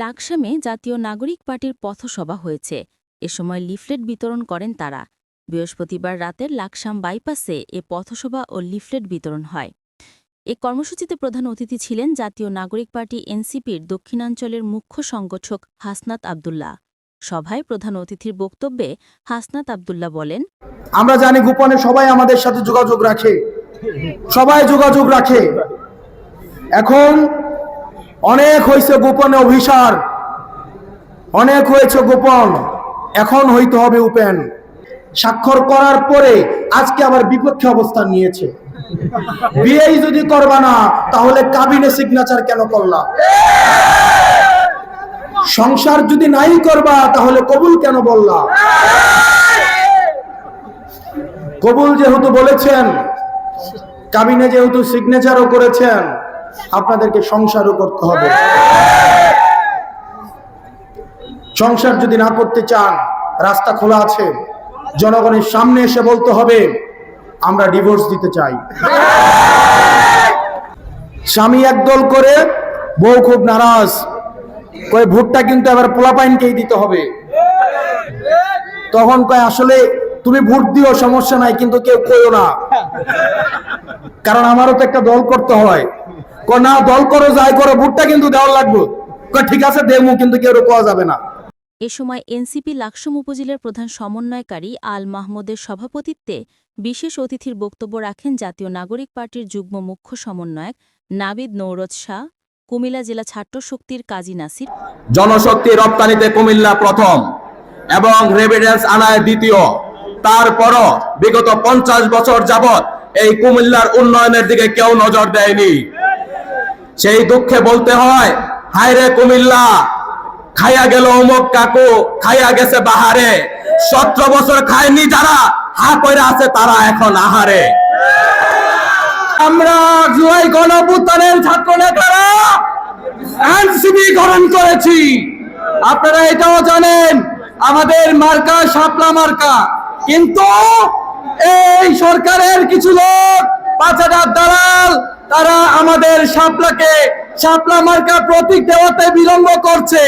লাকসামে জাতীয় নাগরিক পার্টির পথসভা হয়েছে। এ সময় লিফলেট বিতরণ করেন তারা। বৃহস্পতিবার রাতের লাকসাম বাইপাসে এ পথসভা ও লিফলেট বিতরণ হয়। এ কর্মসূচিতে প্রধান অতিথি ছিলেন জাতীয় নাগরিক পার্টি এনসিপির দক্ষিণাঞ্চলের মুখ্য সংগঠক হাসনাত আবদুল্লাহ। সভায় প্রধান অতিথির বক্তব্যে হাসনাত আবদুল্লাহ বলেন, আমরা জানি গোপনে সবাই আমাদের সাথে যোগাযোগ রাখে। সবাই যোগাযোগ রাখে। এখন অনেক হয়েছে গোপনে অভিসার। অনেক হয়েছে গোপন। এখন হইতে হবে উপেন। স্বাক্ষর করার পরে আজকে আবার বিপক্ষে অবস্থান নিয়েছে। বিয়েই যদি করবা না, তাহলে কাবিনে সিগনেচার কেন করলা? সংসার যদি নাই করবা, তাহলে কবুল কেন বললা? কবুল যেহেতু বলেছেন, কাবিনে যেহেতু সিগনেচারও করেছেন আপনাদেরকে সংসারও করতে হবে। সংসার যদি না করতে চান, রাস্তা খোলা আছে, জনগণের সামনে এসে বলতে হবে, আমরা ডিভোর্স দিতে চাই। স্বামী একদল করে, বউ খুব নারাজ। কয়, ভোটটা কিন্তু এবার পোলাপাইনকেই দিতে হবে। তখন কয়, আসলে তুমি ভোট দিও, সমস্যা নাই, কিন্তু কেউ কইও না। কারণ আমারও তো একটা দল করতে হয়। না দল করো যাই করো ভোটটা কিন্তু লাগবে। ঠিক আছে দেবো কিন্তু কেউ কোয়া যাবে না। এ সময় এনসিপি লাকসম উপজেলার প্রধান সমন্বয়কারী আল মাহমুদের সভাপতিত্বে বিশেষ অতিথির বক্তব্য রাখেন জাতীয় নাগরিক পার্টির যুগ্ম মুখ্য সমন্বয়ক নাবিদ নৌরজ শাহ কুমিল্লা জেলা ছাত্র শক্তির কাজী নাসির। জনশক্তি রপ্তানিতে কুমিল্লা প্রথম এবং রেভিডেন্স আনায় দ্বিতীয়। তারপরও বিগত পঞ্চাশ বছর যাবৎ এই কুমিল্লার উন্নয়নের দিকে কেউ নজর দেয়নি। সেই দুঃখে বলতে হয়, হায় রে কুমিল্লা, খাইয়া গেল অমুক কাকু, খাইয়া গেছে বাহারে। সতেরো বছর খায়নি যারা, হা কইরা আছে তারা এখন আহারে। আমরা জুয়াই গণপুত্তনের ছাত্র নেতারা এনসিপি গ্রহণ করেছি। আপনারা এটাও জানেন, আমাদের মার্কা শাপলা মার্কা। কিন্তু এই সরকারের কিছু লোক পাঁচ হাজার দালাল তারা আমাদের শাপলাকে শাপলা মার্কা প্রতীক দেওয়াতে বিলম্ব করছে।